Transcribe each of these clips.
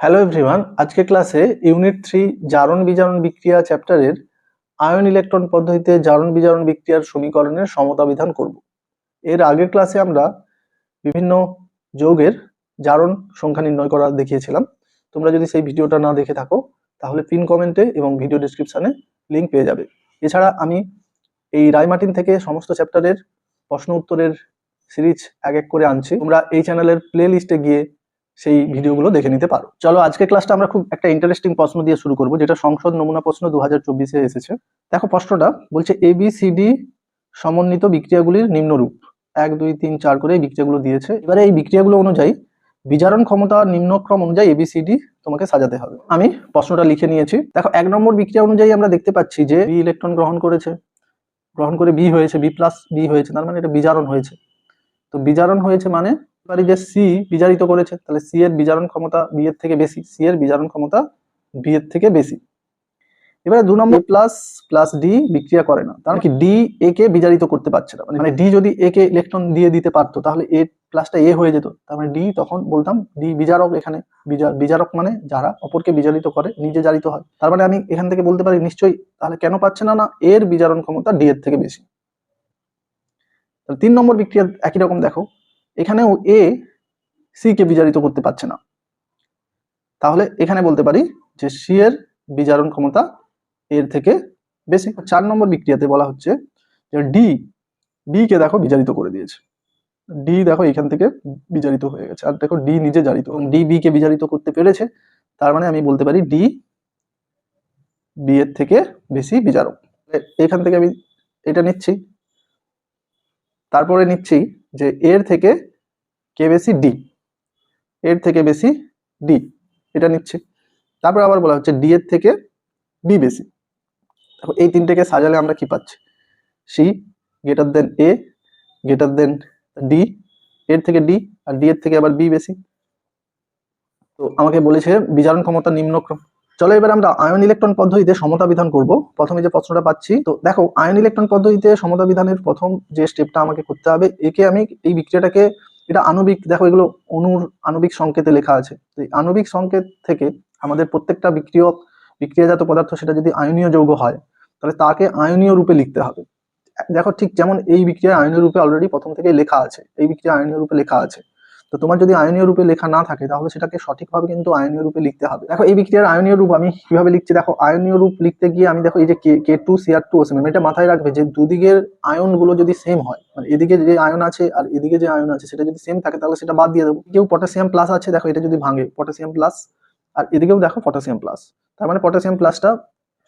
Hello everyone আজকে ক্লাসে unit three জারণ বিজারণ বিক্রিয়া চ্যাপ্টারের আয়ন ইলেকট্রন পদ্ধতিতে জারণ বিজারণ বিক্রিয়ার সমীকরণের সমতা বিধান করব। এর আগের ক্লাসে আমরা বিভিন্ন যৌগের জারণ সংখ্যা নির্ণয় করা দেখিয়েছিলাম। তোমরা যদি সেই ভিডিওটা না দেখে থাকো, তাহলে পিন কমেন্টে এবং ভিডিও ডিসক্রিপশনে লিংক পেয়ে যাবে। এছাড়া আমি এই রায়মার্টিন থেকে সমস্ত চ্যাপ্টারের প্রশ্ন উত্তরের সিরিজ এক এক করে আনছি। তোমরা এই চ্যানেলের প্লে লিস্টে গিয়ে সেই ভিডিওগুলো দেখে নিতে পারো। চলো আজকে ক্লাসটা আমরা খুব একটা ইন্টারেস্টিং প্রশ্ন দিয়ে শুরু করব, যেটা সংসদ নমুনা প্রশ্ন দু হাজার চব্বিশে এসেছে। দেখো প্রশ্নটা বলছে এ বি সি ডি সমন্বিত বিক্রিয়াগুলির নিম্নরূপ। এক, দুই, তিন, চার করে এই বিক্রিয়াগুলো দিয়েছে। এবারে এই বিক্রিয়াগুলো অনুযায়ী বিজারণ ক্ষমতা নিম্নক্রম অনুযায়ী এবিসিডি তোমাকে সাজাতে হবে। আমি প্রশ্নটা লিখে নিয়েছি। দেখো এক নম্বর বিক্রিয়া অনুযায়ী আমরা দেখতে পাচ্ছি যে বি ইলেকট্রন গ্রহণ করেছে। গ্রহণ করে বি হয়েছে বি প্লাস বি হয়েছে, তার মানে এটা বিজারণ হয়েছে। তো বিজারণ হয়েছে মানে পারি যে সি বিজারিত করেছে, তাহলে সি এর বিজারণ ক্ষমতা বি এর থেকে বেশি সি এর বিজারণ ক্ষমতা বি এর থেকে বেশি। এবারে দু নম্বর প্লাস প্লাস ডি বিক্রিয়া করে না। তার মানে কি ডি এ কে বিজারিত করতে পারছে না। মানে ডি যদি এ কে ইলেকট্রন দিয়ে দিতে পারতো, তাহলে এ প্লাসটা এ হয়ে যেত। তার মানে ডি তখন বলতাম ডি বিজারক এখানে, বিজা- বিজারক মানে যারা অপরকে বিজারিত করে, নিজে জারিত হয়। তার মানে আমি এখান থেকে বলতে পারি নিশ্চয়ই, তাহলে কেন পাচ্ছে না না এর বিজারণ ক্ষমতা ডি এর থেকে বেশি। তিন নম্বর বিক্রিয়া একই রকম দেখো। এখানেও এ সি কে বিজারিত করতে পারছে না। তাহলে এখানে বলতে পারি যে সি এর বিজারণ ক্ষমতা এর থেকে বেশি। চার নম্বর বিক্রিয়াতে বলা হচ্ছে যে ডি ডি কে দেখো বিজারিত করে দিয়েছে। ডি দেখো এখান থেকে বিজারিত হয়ে গেছে। আর দেখো ডি নিজে জারিত। ডি বি কে বিজারিত করতে পেরেছে, তার মানে আমি বলতে পারি ডি বি এর থেকে বেশি বিজারক এখান থেকে আমি এটা নিচ্ছি। তারপরে নিচ্ছি যে এর থেকে কে বেশি? ডি এর থেকে বেশি ডি এটা নিচ্ছে। তারপর আবার বলা হচ্ছে ডি এর থেকে বি বেশি। দেখো, এই তিনটেকে সাজালে আমরা কি পাচ্ছি? C greater than A greater than D এর থেকে ডি আর ডি এর থেকে আবার বি বেশি। তো আমাকে বলেছে বিচারণ ক্ষমতা নিম্নক্রম। চলো এবার আমরা আয়ন ইলেকট্রন পদ্ধতিতে সমতা বিধান করব। প্রথমে যে প্রশ্নটা পাচ্ছি, তো দেখো, আয়ন ইলেকট্রন পদ্ধতিতে সমতা বিধানের প্রথম যে স্টেপটা আমাকে করতে হবে, একে আমি এই বিক্রিয়াটাকে এটা আণবিক, দেখো এগুলো অনুর আণবিক সংকেতে লেখা আছে। তো এই আণবিক সংকেত থেকে আমাদের প্রত্যেকটা বিক্রিয়ক বিক্রিয়াজাত পদার্থ সেটা যদি আয়নীয় যৌগ হয়, তাহলে তাকে আয়নীয় রূপে লিখতে হবে। দেখো ঠিক যেমন এই বিক্রিয়া আয়নীয় রূপে অলরেডি প্রথম থেকে লেখা আছে, এই বিক্রিয়া আয়নীয় রূপে লেখা আছে। তো তোমার যদি আয়নীয় রূপে লেখা না থাকে, তাহলে সেটাকে সঠিকভাবে কিন্তু আয়নীয় রূপে লিখতে হবে। দেখো, এই বিক্রিয়ার আয়নীয় রূপ আমি কীভাবে লিখছি? দেখো, আয়নীয় রূপ লিখতে গিয়ে আমি দেখো, এই যে K K two CR two O seven এটা মাথায় রাখবে যে দুদিকের আয়নগুলো যদি সেম হয় মানে এদিকে যে আয়ন আছে আর এদিকে যে আয়ন আছে, সেটা যদি সেম থাকে, তাহলে সেটা বাদ দিয়ে দেবো। কেউ পটাশিয়াম প্লাস আছে, দেখো, এটা যদি ভাঙে, পটাশিয়াম প্লাস, আর এদিকেও দেখো পটাশিয়াম প্লাস। তার মানে পটাশিয়াম প্লাসটা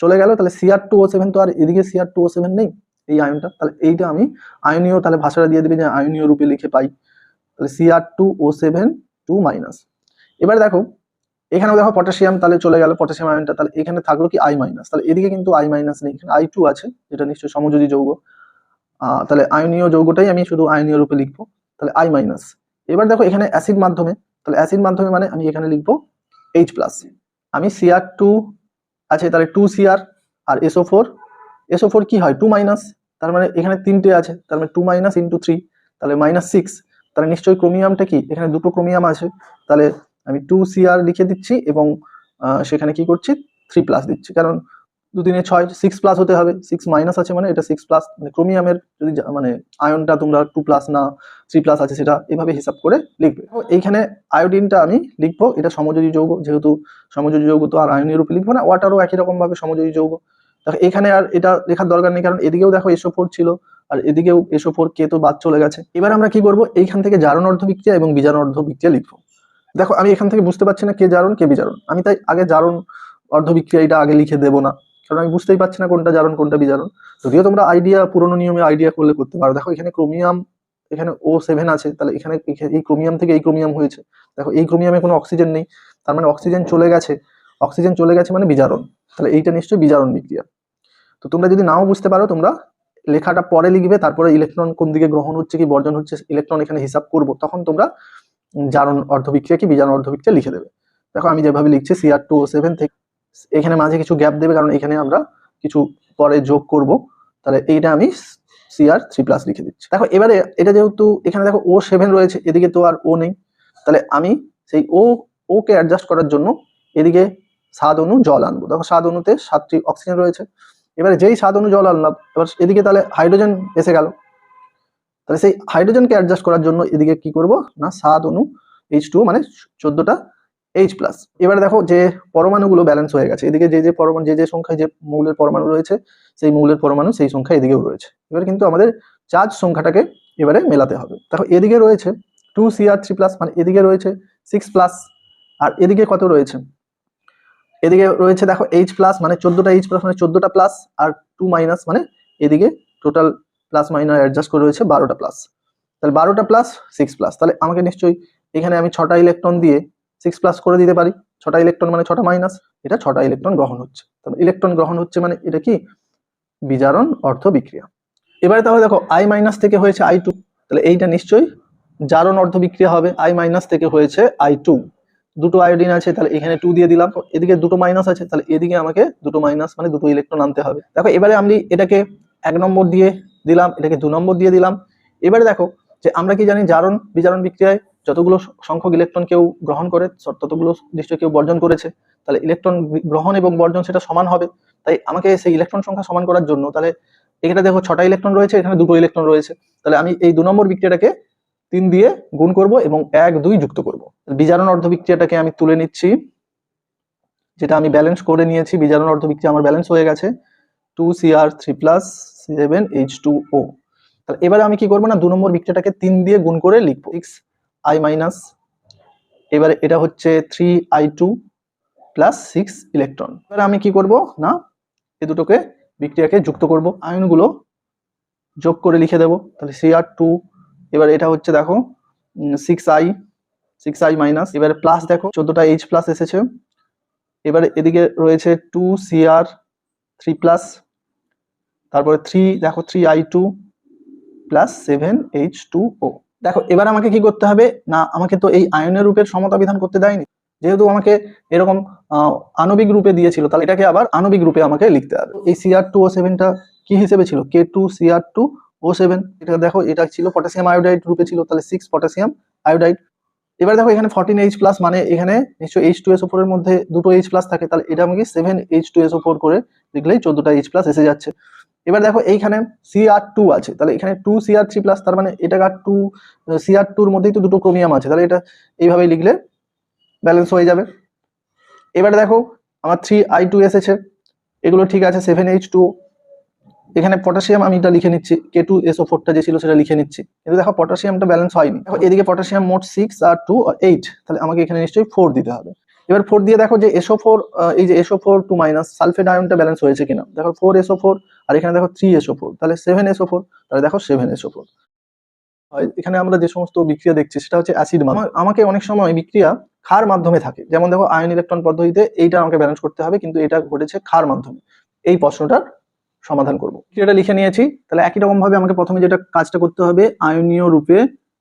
চলে গেল, তাহলে সিআর টু, ও সেভেন তো আর এদিকে সিআর টু, ও সেভেন নেই, এই আয়নটা। তাহলে এইটা আমি আয়নীয়, তাহলে ভাষাটা দিয়ে দিবে যে আয়নীয় রূপে লিখে পাই। তাহলে CR two O seven two minus এবার দেখো, এখানেও দেখো পটাশিয়াম তাহলে চলে গেল পটাশিয়াম আয়নটা তাহলে এখানে থাকল কি আই মাইনাস তাহলে এদিকে কিন্তু আই মাইনাস নেই, এখানে আই টু আছে, যেটা নিশ্চয়ই সমযোজী যৌগ। তাহলে আয়নীয় যৌগটাই আমি শুধু আয়নীয় রূপে লিখব, তাহলে আই মাইনাস এবার দেখো এখানে অ্যাসিড মাধ্যমে, তাহলে অ্যাসিড মাধ্যমে মানে আমি এখানে লিখব এইচ প্লাস আমি সিআর টু আছে, তাহলে টু সিআর আর এসও ফোর এসও ফোর কি হয়? টু মাইনাস তার মানে এখানে তিনটে আছে, তার মানে টু মাইনাস ইন্টু থ্রি তাহলে মাইনাস সিক্স তাহলে নিশ্চয়ই ক্রোমিয়ামটা কি? এখানে দুটো ক্রোমিয়াম আছে। তাহলে আমি টু সিআর লিখে দিচ্ছি এবং সেখানে কি করছি? থ্রি প্লাস দিচ্ছি। কারণ দু তিনে ছয় সিক্স প্লাস হতে হবে। সিক্স মাইনাস আছে মানে এটা সিক্স প্লাস মানে ক্রোমিয়ামের যদি মানে আয়নটা তোমরা টু প্লাস না থ্রি প্লাস আছে সেটা এভাবে হিসাব করে লিখবে। এইখানে আয়োডিনটা আমি লিখব। এটা সমযোজী যৌগ, যেহেতু সমযোজী যৌগ তো আর আয়নীয় রূপে লিখব না ওয়াটারও একই রকমভাবে সমযোজী যৌগ। দেখো এখানে আর এটা লেখার দরকার নেই, কারণ এদিকেও দেখো এসো ফোর ছিল। আর এদিকেও এসো ফোর কে তো বাদ চলে গেছে। এবার আমরা কি করব? এইখান থেকে জারণ অর্ধ বিক্রিয়া এবং বিজারণ অর্ধ বিক্রিয়া লিখব। দেখো, আমি এখান থেকে বুঝতে পারছি না কে জারণ, কে বিজারণ। আমি তাই আগে জারণ অর্ধ বিক্রিয়া এটা আগে লিখে দেবো না, কারণ আমি বুঝতেই পারছি না কোনটা জারণ, কোনটা বিজারণ। যদিও তোমরা আইডিয়া পুরোনো নিয়মে আইডিয়া করলে করতে পারো। দেখো, এখানে ক্রোমিয়াম এখানে ও সেভেন আছে। তাহলে এখানে এই ক্রোমিয়াম থেকে এই ক্রোমিয়াম হয়েছে। দেখো, এই ক্রোমিয়ামে কোনো অক্সিজেন নেই। তার মানে অক্সিজেন চলে গেছে। অক্সিজেন চলে গেছে মানে বিজারণ। তাহলে এইটা নিশ্চয়ই বিজারণ বিক্রিয়া। তো তোমরা যদি নাও বুঝতে পারো, তোমরা লেখাটা পরে লিখবে, তারপরে ইলেকট্রন কোন দিকে গ্রহণ হচ্ছে কি, বর্জন হচ্ছে ইলেকট্রন এখানে হিসাব করব, তখন তোমরা জারণ অর্ধবিক্রিয়া কি, বিজারণ অর্ধবিক্রিয়া লিখে দেবে। দেখো আমি যেভাবে লিখছি সিআর টু সেভেন থেকে এখানে মাঝে কিছু গ্যাপ দেবে, কারণ এখানে আমরা কিছু পরে যোগ করব। তাহলে এইটা আমি সিআর থ্রি প্লাস লিখে দিচ্ছি। দেখো এবারে এটা যেহেতু এখানে দেখো ও সেভেন রয়েছে, এদিকে তো আর ও নেই। তাহলে আমি সেই ও ওকে অ্যাডজাস্ট করার জন্য এদিকে সাত অণু জল আনব। দেখো সাত অণুতে সাতটি অক্সিজেন রয়েছে। এবারে যেই সাত অনু জল আনলাম, এবার এদিকে তাহলে হাইড্রোজেন এসে গেল। তাহলে সেই হাইড্রোজেনকে অ্যাডজাস্ট করার জন্য এদিকে কি করব? না সাত অনু এইচ টু মানে চোদ্দটা এইচ প্লাস এবারে দেখো যে পরমাণুগুলো ব্যালেন্স হয়ে গেছে। এদিকে যে যে পরমাণু যে যে সংখ্যায় যে মৌলের পরমাণু রয়েছে, সেই মৌলের পরমাণু সেই সংখ্যা এদিকেও রয়েছে। এবার কিন্তু আমাদের চার্জ সংখ্যাটাকে এবারে মেলাতে হবে। দেখো এদিকে রয়েছে টু সিআর থ্রি প্লাস মানে এদিকে রয়েছে সিক্স প্লাস আর এদিকে কত রয়েছে? এদিকে রয়েছে, দেখো এইচ প্লাস মানে চোদ্দটা এইচ প্লাস মানে চোদ্দটা প্লাস আর টু মাইনাস মানে এদিকে টোটাল প্লাস মাইনাস অ্যাডজাস্ট করে রয়েছে বারোটা প্লাস তাহলে বারোটা প্লাস সিক্স প্লাস তাহলে আমাকে নিশ্চয়ই এখানে আমি ছটা ইলেকট্রন দিয়ে সিক্স প্লাস করে দিতে পারি। ছটা ইলেকট্রন মানে ছটা মাইনাস এটা ছটা ইলেকট্রন গ্রহণ হচ্ছে। তাহলে ইলেকট্রন গ্রহণ হচ্ছে মানে এটা কি? বিজারণ অর্থ বিক্রিয়া। এবারে তাহলে দেখো আই মাইনাস থেকে হয়েছে আই টু তাহলে এইটা নিশ্চয়ই জারণ অর্থ বিক্রিয়া হবে। আই মাইনাস থেকে হয়েছে আই টু দুটো আয়োডিন আছে, তাহলে এখানে টু দিয়ে দিলাম। এদিকে দুটো মাইনাস আছে, তাহলে এদিকে আমাকে দুটো মাইনাস মানে দুটো ইলেকট্রন আনতে হবে। দেখো, এবারে আমি এটাকে এক নম্বর দিয়ে দিলাম, এটাকে দু নম্বর দিয়ে দিলাম। এবারে দেখো যে আমরা কি জানি, জারণ বিজারণ বিক্রিয়ায় যতগুলো সংখ্যক ইলেকট্রন কেউ গ্রহণ করে ততগুলো নিশ্চয়ই কেউ বর্জন করেছে। তাহলে ইলেকট্রন গ্রহণ এবং বর্জন সেটা সমান হবে। তাই আমাকে সেই ইলেকট্রন সংখ্যা সমান করার জন্য, তাহলে এখানে দেখো ছটা ইলেকট্রন রয়েছে, এখানে দুটো ইলেকট্রন রয়েছে। তাহলে আমি এই দু নম্বর বিক্রিয়াটাকে তিন দিয়ে গুণ করব এবং এক, দুই যুক্ত করব। বিজারণ অর্ধবিক্রিয়াটাকে আমি তুলে নিচ্ছি। যেটা আমি ব্যালেন্স করে নিয়েছি বিজারণ অর্ধ বিক্রিয়া আমার ব্যালেন্স হয়ে গেছে। Two CR three plus seven H two O তাহলে এবারে আমি কি করব না, দু নম্বর বিক্রিয়াটাকে তিন দিয়ে গুণ করে লিখব। সিক্স আই মাইনাস এবারে এটা হচ্ছে three I two plus six electron এবারে আমি কি করব না, এ দুটোকে বিক্রিয়াকে যুক্ত করব। আয়নগুলো যোগ করে লিখে দেবো। তাহলে সিআর টু এবার এটা হচ্ছে দেখো six I six I minus এবারে প্লাস দেখো, চোদ্দটা এইচ প্লাস এসেছে। এবারে এদিকে রয়েছে টু সিআর থ্রি প্লাস তারপরে থ্রি দেখো three I two plus seven H two O দেখো, এবার আমাকে কি করতে হবে? না, আমাকে তো এই আয়নের রূপের সমতা বিধান করতে দেয়নি। যেহেতু আমাকে এরকম আণবিক রূপে দিয়েছিল, তাহলে এটাকে আবার আণবিক রূপে আমাকে লিখতে হবে। এই সিআর টু ও সেভেনটা কি হিসেবে ছিল? K two CR two O seven এটা দেখো, এটা ছিল পটাশিয়াম আয়োডাইড রূপে ছিল, তাহলে সিক্স পটাশিয়াম আয়োডাইড এবার দেখো, এখানে ফর্টিন এইচ প্লাস মানে এখানে নিশ্চয়ই এইচ টু এস এর মধ্যে দুটো এইচ প্লাস থাকে, তাহলে এটা আমাকে seven H two S four করে লিখলেই চোদ্দটা এইচ প্লাস এসে যাচ্ছে। এবার দেখো, এইখানে সি আর টু আছে, তাহলে এখানে two C R three plus তার মানে এটা আর টু সি আর টুর মধ্যেই তো দুটো ক্রোমিয়াম আছে, তাহলে এটা এইভাবে লিখলে ব্যালেন্স হয়ে যাবে। এবারে দেখো, আমার থ্রি আই টু এসেছে এগুলো ঠিক আছে সেভেন এইচ টু এখানে পটাশিয়াম আমি এটা লিখে নিচ্ছি কে টু এসও ফোরটা যে ছিল সেটা লিখে নিচ্ছি। কিন্তু দেখো পটাশিয়ামটা ব্যালেন্স হয়নি। দেখো এদিকে পটাশিয়াম মোট সিক্স আর টু এইট তাহলে আমাকে এখানে নিশ্চয়ই ফোর দিতে হবে। এবার ফোর দিয়ে দেখো যে এসও ফোর এই যে SO four two minus sulphate আয়নটা balance হয়েছে কিনা। দেখো ফোর এসও ফোর আর এখানে দেখো থ্রি এসও ফোর তাহলে সেভেন এসও ফোর তাহলে দেখো সেভেন এসও ফোর এখানে আমরা যে সমস্ত বিক্রিয়া দেখছি, সেটা হচ্ছে অ্যাসিড আমাকে অনেক সময় বিক্রিয়া ক্ষার মাধ্যমে থাকে। যেমন দেখো আয়ন ইলেকট্রন পদ্ধতিতে এইটা আমাকে ব্যালেন্স করতে হবে, কিন্তু এটা ঘটেছে ক্ষার মাধ্যমে। এই প্রশ্নটার সমাধান করব। এটা লিখে নিয়েছি? তাহলে একই রকম ভাবে আমাকে প্রথমে যেটা কাজটা করতে হবে, আয়নীয় রূপে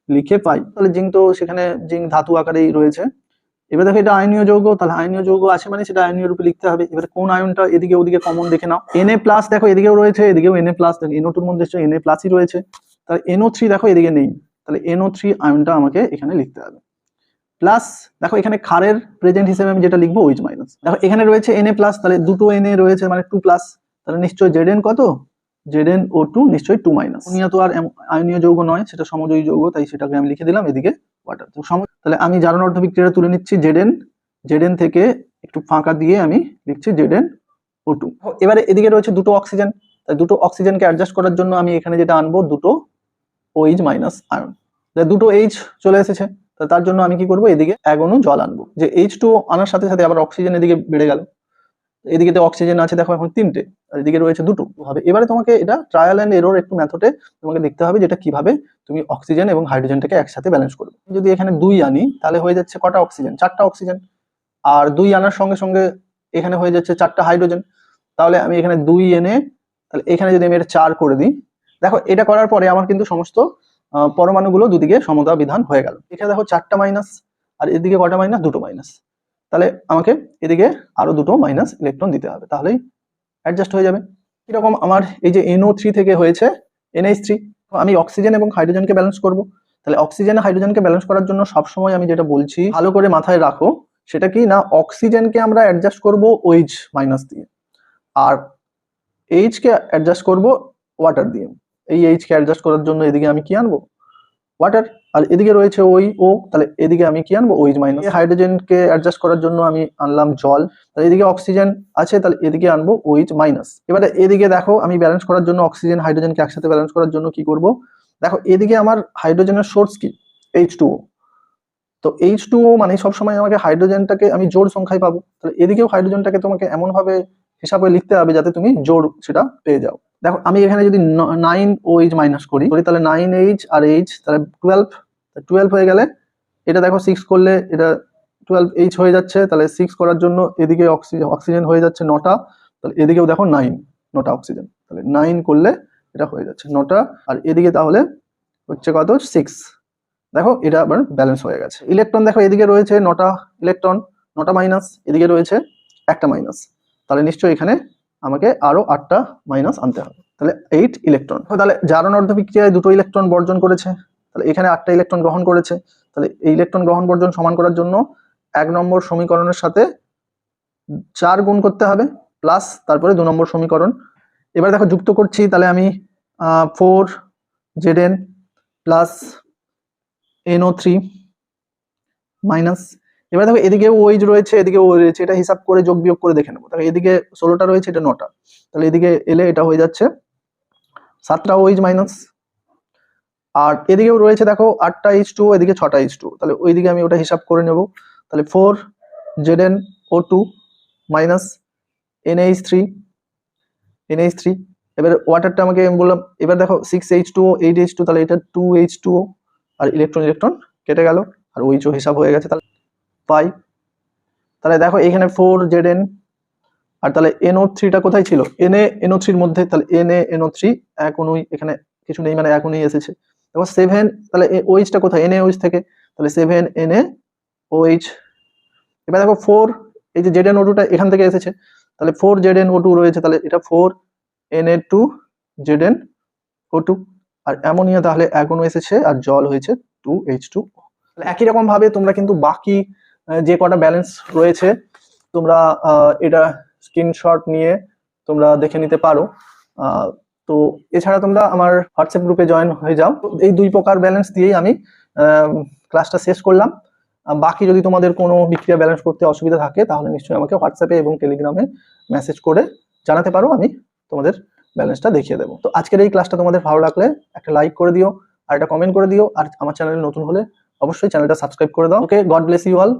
লিখে পাই। তাহলে জিঙ্ক তো সেখানে জিঙ্ক ধাতু আকারেই রয়েছে। এবার দেখো এটা আয়নীয় যৌগ, তাহলে আয়নীয় যৌগ আছে মানে সেটা আয়নীয় রূপে লিখতে হবে। এবার কোন আয়নটা এদিকে ওদিকে কমন দেখে নাও। এনএ প্লাস দেখো এদিকেও রয়েছে, এদিকেও এনএ প্লাস দেখো এনও টুর মধ্যে এনএ প্লাসই রয়েছে। তাহলে এনও থ্রি দেখো এদিকে নেই। তাহলে এনও থ্রি আয়নটা আমাকে এখানে লিখতে হবে। প্লাস দেখো এখানে ক্ষারের প্রেজেন্ট হিসেবে আমি যেটা লিখব ওইচ মাইনাস দেখো এখানে রয়েছে এনএ প্লাস তাহলে দুটো এনএ রয়েছে মানে টু প্লাস তাহলে নিশ্চয় জেড কত? জেড এন ও টু নিশ্চয়ই টু মাইনাস তো আর আয়নীয় যৌগ নয়, সেটা সমজয়ী যৌগ, তাই সেটাকে আমি লিখে দিলাম এদিকে ওয়াটার তো তাহলে আমি জারণ অর্ধ বিক্রিয়াটা তুলে নিচ্ছি জেড এন জেড এন থেকে একটু ফাঁকা দিয়ে আমি লিখছি জেড এন ও টু এবারে এদিকে রয়েছে দুটো অক্সিজেন তাই দুটো অক্সিজেনকে অ্যাডজাস্ট করার জন্য আমি এখানে যেটা আনব, দুটো ওইচ মাইনাস আয়ন দুটো এইচ চলে এসেছে। তার জন্য আমি কি করব? এদিকে অণু জল আনব। যে এইচ টু আনার সাথে সাথে আবার অক্সিজেন এদিকে বেড়ে গেল। এদিকে অক্সিজেন আছে, দেখো এখন তিনটে, আর এদিকে রয়েছে দুটো। হবে এবারে তোমাকে এটা ট্রায়াল অ্যান্ড এরোর একটু মেথডে তোমাকে দেখতে হবে যেটা কীভাবে তুমি অক্সিজেন এবং হাইড্রোজেনটাকে একসাথে ব্যালেন্স করবে। যদি এখানে দুই আনি, তাহলে হয়ে যাচ্ছে কটা অক্সিজেন চারটা অক্সিজেন আর দুই আনার সঙ্গে সঙ্গে এখানে হয়ে যাচ্ছে চারটা হাইড্রোজেন তাহলে আমি এখানে দুই এনে, তাহলে এখানে যদি আমি এটা চার করে দিই, দেখো এটা করার পরে আমার কিন্তু সমস্ত পরমাণুগুলো দুদিকে সমতা বিধান হয়ে গেল। এখানে দেখো চারটা মাইনাস আর এদিকে কটা মাইনাস দুটো মাইনাস তাহলে আমাকে এদিকে আরও দুটো মাইনাস ইলেকট্রন দিতে হবে। তাহলেই অ্যাডজাস্ট হয়ে যাবে। এরকম আমার এই যে এনও থ্রি থেকে হয়েছে এনএইচ থ্রি আমি অক্সিজেন এবং হাইড্রোজেনকে ব্যালেন্স করব। তাহলে অক্সিজেন হাইড্রোজেনকে ব্যালেন্স করার জন্য সবসময় আমি যেটা বলছি, ভালো করে মাথায় রাখো, সেটা কি না অক্সিজেনকে আমরা অ্যাডজাস্ট করব ওইচ মাইনাস দিয়ে। আর এইচকে অ্যাডজাস্ট করব ওয়াটার দিয়ে। এই এইচকে অ্যাডজাস্ট করার জন্য এদিকে আমি কি আনব? ওয়াটার আর এদিকে রয়েছে ওই ও তাহলে এদিকে আমি কি আনব? ওইজ মাইনাস হাইড্রোজেনকে অ্যাডজাস্ট করার জন্য আমি আনলাম জল। তাহলে এদিকে অক্সিজেন আছে, তাহলে এদিকে আনব ওইচ মাইনাস এবারে এদিকে দেখো, আমি ব্যালেন্স করার জন্য অক্সিজেন হাইড্রোজেনকে একসাথে ব্যালেন্স করার জন্য কি করব? দেখো, এদিকে আমার হাইড্রোজেনের সোর্স কি? এইচ তো এইচ টু মানে সবসময় আমাকে হাইড্রোজেনটাকে আমি জোড় সংখ্যায় পাবো। তাহলে এদিকেও হাইড্রোজেনটাকে তোমাকে এমনভাবে হিসাবে লিখতে হবে যাতে তুমি জোর সেটা পেয়ে যাও। দেখো, আমি এখানে যদি নাইন ও এইচ মাইনাস করি করি তাহলে নাইন এইচ আর এইচ তাহলে টুয়েলভ টুয়েলভ হয়ে গেলে এটা দেখো সিক্স করলে এটা টুয়েলভ এইচ হয়ে যাচ্ছে, তাহলে সিক্স করার জন্য এদিকে অক্সিজেন অক্সিজেন হয়ে যাচ্ছে নটা, তাহলে এদিকেও দেখো নাইন নটা অক্সিজেন তাহলে নাইন করলে এটা হয়ে যাচ্ছে নটা, আর এদিকে তাহলে হচ্ছে কত? সিক্স দেখো, এটা আবার ব্যালেন্স হয়ে গেছে। ইলেকট্রন দেখো, এদিকে রয়েছে নটা ইলেকট্রন নটা মাইনাস এদিকে রয়েছে একটা মাইনাস তাহলে নিশ্চয়ই এখানে আমাকে আরও আটটা মাইনাস আনতে হবে। তাহলে এইট ইলেকট্রন তাহলে জারণ অর্ধ বিক্রিয়ায় দুটো ইলেকট্রন বর্জন করেছে। তাহলে এখানে আটটা ইলেকট্রন গ্রহণ করেছে। তাহলে এই ইলেকট্রন গ্রহণ বর্জন সমান করার জন্য এক নম্বর সমীকরণের সাথে চার গুণ করতে হবে প্লাস তারপরে দু নম্বর সমীকরণ। এবার দেখো যুক্ত করছি, তাহলে আমি four Z N plus NO three minus এবার দেখো এদিকে ওইজ রয়েছে, এদিকে ও রয়েছে, এটা হিসাব করে যোগ বিয়োগ করে দেখে নেব। তাহলে এদিকে ষোলোটা রয়েছে, এটা নটা। তাহলে এদিকে এলে এটা হয়ে যাচ্ছে সাতটা ওইজ মাইনাস আর এদিকেও রয়েছে দেখো আটটা এইচ টু এদিকে ছটা এইচ টু তাহলে ওইদিকে আমি ওটা হিসাব করে নেব। তাহলে four Z N O two minus N H three N H three এবার ওয়াটারটা আমাকে আমি বললাম, এবার দেখো six H two eight H two তাহলে এটা টু এইচ টু আর ইলেকট্রন ইলেকট্রন কেটে গেল, আর ওইচও হিসাব হয়ে গেছে। তাহলে পাই। তাহলে দেখো এখানে ফোর জেড এন আর তাহলে এনও থ্রিটা কোথায় ছিল? এন এ এনও থ্রির মধ্যে, তাহলে এন এ এনও থ্রি এক অনুই এখানে কিছু নেই মানে এক অনুই এসেছে। দেখো সেভেন তাহলে ওইচটা কোথায়? এন এ ওইচ থেকে। তাহলে সেভেন এন এ ওইচ এবার দেখো ফোর এই যে জেড এন ও টুটা এখান থেকে এসেছে। তাহলে four Z N O two রয়েছে, তাহলে এটা four N A two Z N O two R ammonia তাহলে এক অনু এসেছে, আর জল হয়েছে টু এইচ টু একই রকম ভাবে তোমরা কিন্তু বাকি যে কটা ব্যালেন্স রয়েছে, তোমরা এটা স্ক্রিনশট নিয়ে তোমরা দেখে নিতে পারো। তো এছাড়া তোমরা আমার হোয়াটসঅ্যাপ গ্রুপে জয়েন হয়ে যাও। এই দুই প্রকার ব্যালেন্স দিয়েই আমি ক্লাসটা শেষ করলাম। বাকি যদি তোমাদের কোনো বিক্রিয়া ব্যালেন্স করতে অসুবিধা থাকে, তাহলে নিশ্চয়ই আমাকে হোয়াটসঅ্যাপে এবং টেলিগ্রামে মেসেজ করে জানাতে পারো। আমি তোমাদের ব্যালেন্সটা দেখিয়ে দেবো। তো আজকের এই ক্লাসটা তোমাদের ভালো লাগলে একটা লাইক করে দিও, আর একটা কমেন্ট করে দিও। আর আমার চ্যানেলে নতুন হলে অবশ্যই চ্যানেলটা সাবস্ক্রাইব করে দাও। Okay God bless you all